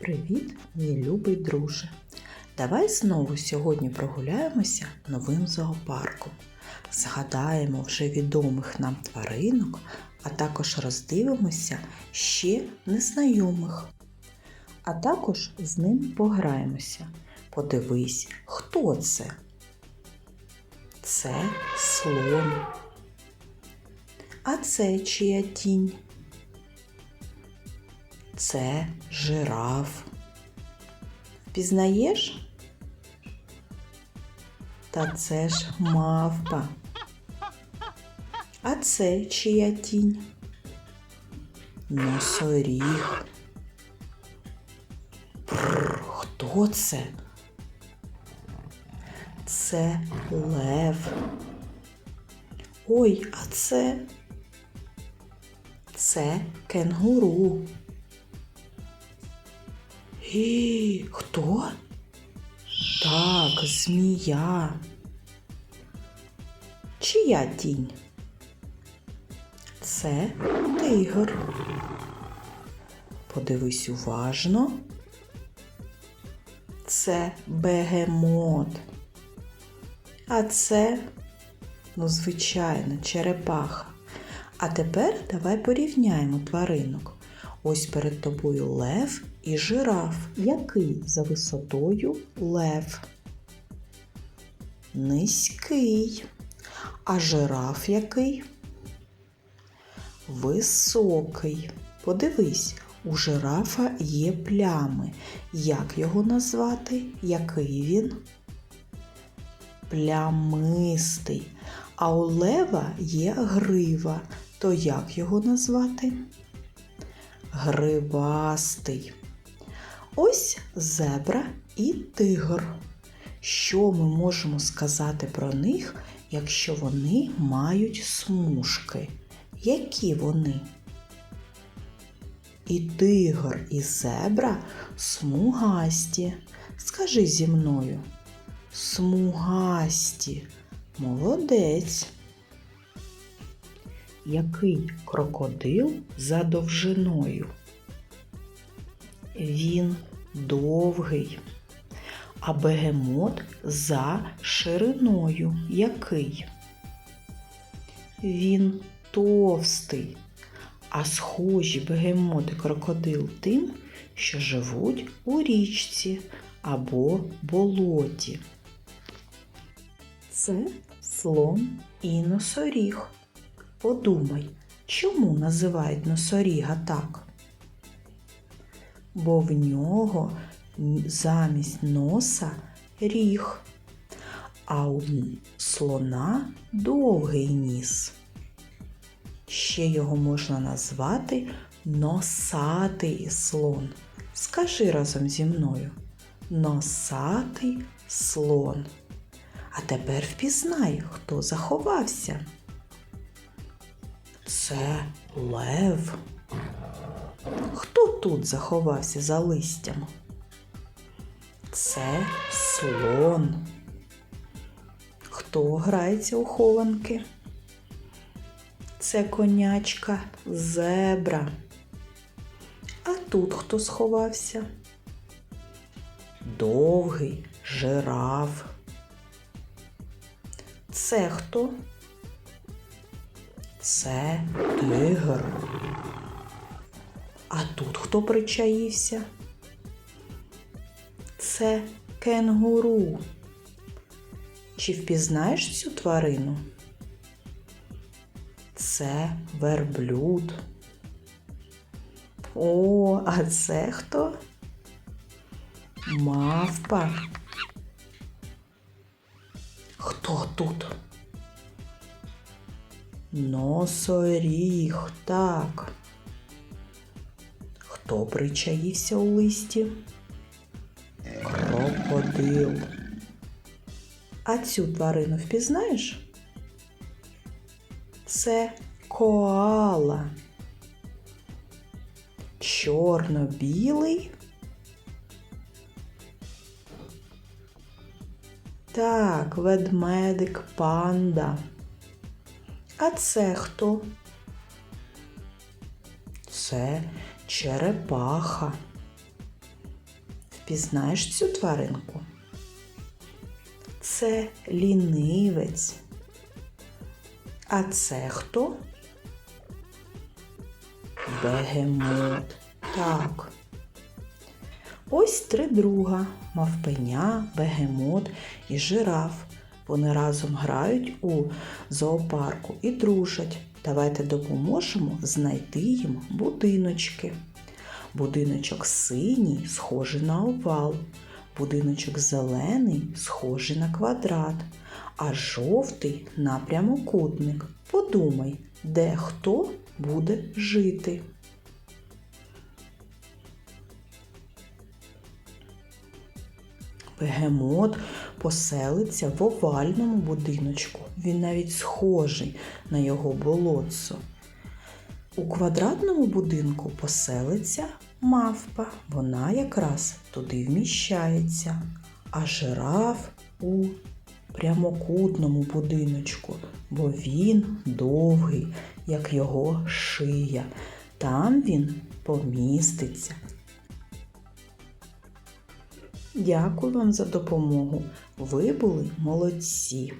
Привіт, мій любий друже! Давай знову сьогодні прогуляємося новим зоопарком. Згадаємо вже відомих нам тваринок, а також роздивимося ще незнайомих. А також з ним пограємося. Подивись, хто це? Це слон. А це чия тінь? Це жираф. Впізнаєш? Та це ж мавпа. А це чия тінь? Носоріг. Хто це? Це лев. Ой, а це? Це кенгуру. Гі, хто? Так, змія. Чия тінь? Це тигр. Подивись уважно. Це бегемот. А це, ну, звичайно, черепаха. А тепер давай порівняємо тваринок. Ось перед тобою лев і жираф. Який за висотою лев? Низький. А жираф який? Високий. Подивись, у жирафа є плями. Як його назвати? Який він? Плямистий. А у лева є грива. То як його назвати? Гривастий. Ось зебра і тигр. Що ми можемо сказати про них, якщо вони мають смужки? Які вони? І тигр, і зебра смугасті. Скажи зі мною. Смугасті. Молодець. Який крокодил за довжиною? Він довгий. А бегемот за шириною який? Він товстий. А схожі бегемот і крокодил тим, що живуть у річці або болоті. Це слон і носоріг. Подумай, чому називають носоріга так? Бо в нього замість носа ріг, а у слона довгий ніс. Ще його можна назвати носатий слон. Скажи разом зі мною носатий слон. А тепер впізнай, хто заховався. Це лев. Хто тут заховався за листям? Це слон. Хто грається у хованки? Це конячка зебра. А тут хто сховався? Довгий жираф. Це хто? Це тигр. А тут хто причаївся? Це кенгуру. Чи впізнаєш цю тварину? Це верблюд. О, а це хто? Мавпа. Хто тут? Носоріг, так. Хто причаївся у листі? Крокодил. А цю тварину впізнаєш? Це коала. Чорно-білий. Так, ведмедик панда. А це хто? Це черепаха. Впізнаєш цю тваринку? Це лінивець. А це хто? Бегемот. Так. Ось три друга мавпеня, бегемот і жираф. Вони разом грають у зоопарку і дружать. Давайте допоможемо знайти їм будиночки. Будиночок синій, схожий на овал. Будиночок зелений, схожий на квадрат, а жовтий на прямокутник. Подумай, де хто буде жити. Бегемот поселиться в овальному будиночку. Він навіть схожий на його болотцо. У квадратному будинку поселиться мавпа. Вона якраз туди вміщається. А жираф у прямокутному будиночку, бо він довгий, як його шия. Там він поміститься. Дякую вам за допомогу. Ви були молодці.